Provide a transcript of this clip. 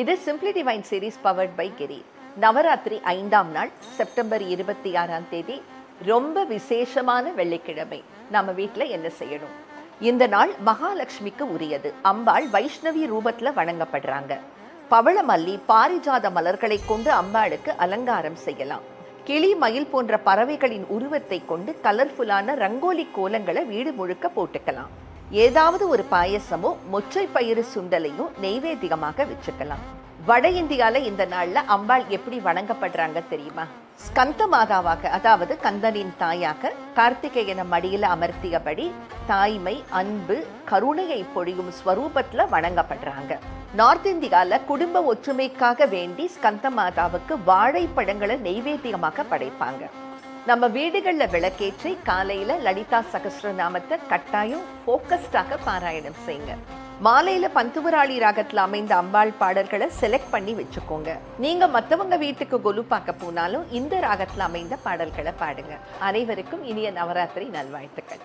இது simply divine series powered by Giri Navaratri ஐந்தாம் நாள் செப்டம்பர் இருபத்தி ஆறாம் தேதி. ரொம்ப விசேஷமான வெள்ளிக்கிழமை. நம்ம வீட்டில் என்ன செய்யணும்? இந்த நாள் மகாலட்சுமிக்கு உரியது. அம்பாள் வைஷ்ணவி ரூபத்துல வணங்கப்படுறாங்க. பவளமல்லி பாரிஜாத மலர்களை கொண்டு அம்பாளுக்கு அலங்காரம் செய்யலாம். கிளி மயில் போன்ற பறவைகளின் உருவத்தை கொண்டு கலர்ஃபுல்லான ரங்கோலி கோலங்களை வீடு முழுக்க போட்டுக்கலாம். ஏதாவது ஒரு பாயசமோ மொச்சை பயிறு சுண்டலையும் நெய்வேத்தியமாக வச்சுக்கலாம். வட இந்தியால இந்த நாள்ல அம்பாள் எப்படி வணங்கப்படுறாங்க தெரியுமா? ஸ்கந்த மாதாவாக அதாவது கந்தனின் தாயாக கார்த்திகேயன மடியில அமர்த்தியபடி தாய்மை அன்பு கருணையை பொழியும் ஸ்வரூபத்துல வணங்கப்படுறாங்க. நார்த் இந்தியால குடும்ப ஒற்றுமைக்காக வேண்டி ஸ்கந்த மாதாவுக்கு வாழைப்பழங்களை நெய்வேத்தியமாக படைப்பாங்க. நம்ம வீடுகளில் விளக்கேற்றி காலையில் லலிதா சகஸ்ரநாமத்தை கட்டாயம் ஃபோக்கஸ்டாக பாராயணம் செய்யுங்க. மாலையில பந்துவராளி ராகத்துல அமைந்த அம்பாள் பாடல்களை செலக்ட் பண்ணி வச்சுக்கோங்க. நீங்க மத்தவங்க வீட்டுக்கு கொலு பார்க்க போனாலும் இந்த ராகத்துல அமைந்த பாடல்களை பாடுங்க. அனைவருக்கும் இனிய நவராத்திரி நல்வாழ்த்துக்கள்.